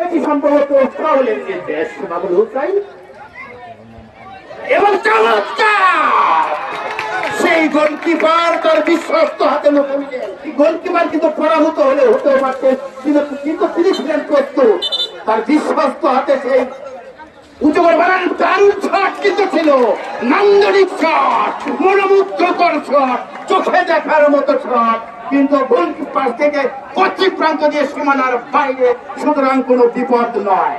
এটি সম্ভবত ফাউলের নির্দেশ বাবুল হুসাইন এবং চমৎকার সেই গোলকিপার তার বিশ্বস্ত হাতে গোলকিপার কিন্তু পরাভূত হলে হতেও পারতেন কিন্তু কিন্তু তিনি ছিলেন প্রস্তুত। তার বিশ্বস্ত হাতে সেই উঁচু করে বানান দারুণ শট কিন্তু ছিল। নান্দনিক শট মনোমুগ্ধকর শট চোখে দেখার মতো শট কিন্তু ভুল পাশ থেকে পশ্চিম প্রান্ত দিয়ে সীমানার বাইরে, সুতরাং কোনো বিপদ নয়।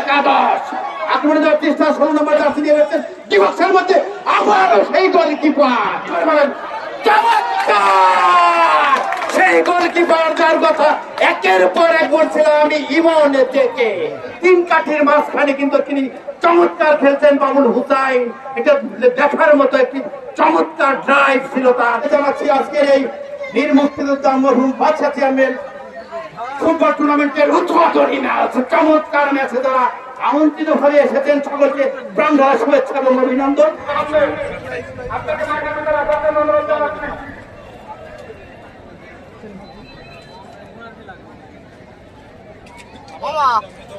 একাদশ, আক্রমণে মধ্যে আবারও সেই গোলকিপার চমৎকার! একের পর এক বলছিলাম আমি তিন কাঠির মাঝখানে কিন্তু তিনি চমৎকার খেলছেন বাবুল হুসাইন। এটা দেখার মতো চমৎকার ড্রাইভ ছিল তার। এই বীর মুক্তিযোদ্ধা মরহুম বাদশা চেয়ারম্যান ফুটবল চমৎকার ম্যাচে যারা আমন্ত্রিত হয়ে এসেছেন। সকলকে প্রাণ ঢালা শুভেচ্ছা এবং অভিনন্দন।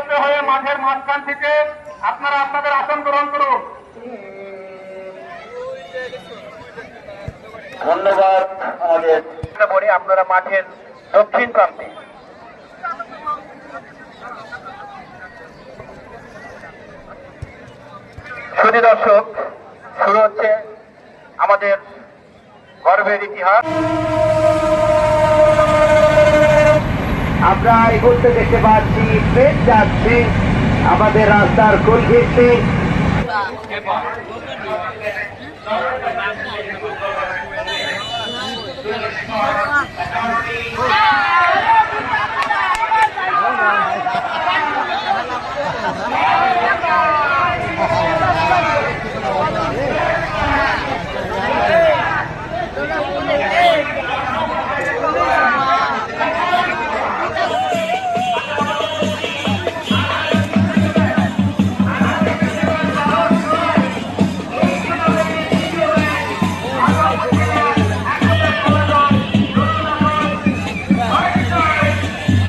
একত্রিত হয়ে মাঠের মাঝখান থেকে আপনারা আপনাদের আসন গ্রহণ করুন। ধন্যবাদ আমাদের আপনারা মাঠের দক্ষিণ প্রান্তে। শুধু দর্শক শুরু হচ্ছে আমাদের গর্বের ইতিহাস। আমরা এগোতে দেখতে পাচ্ছি ট্রেন যাচ্ছে আমাদের রাস্তার কোল ঘিরছে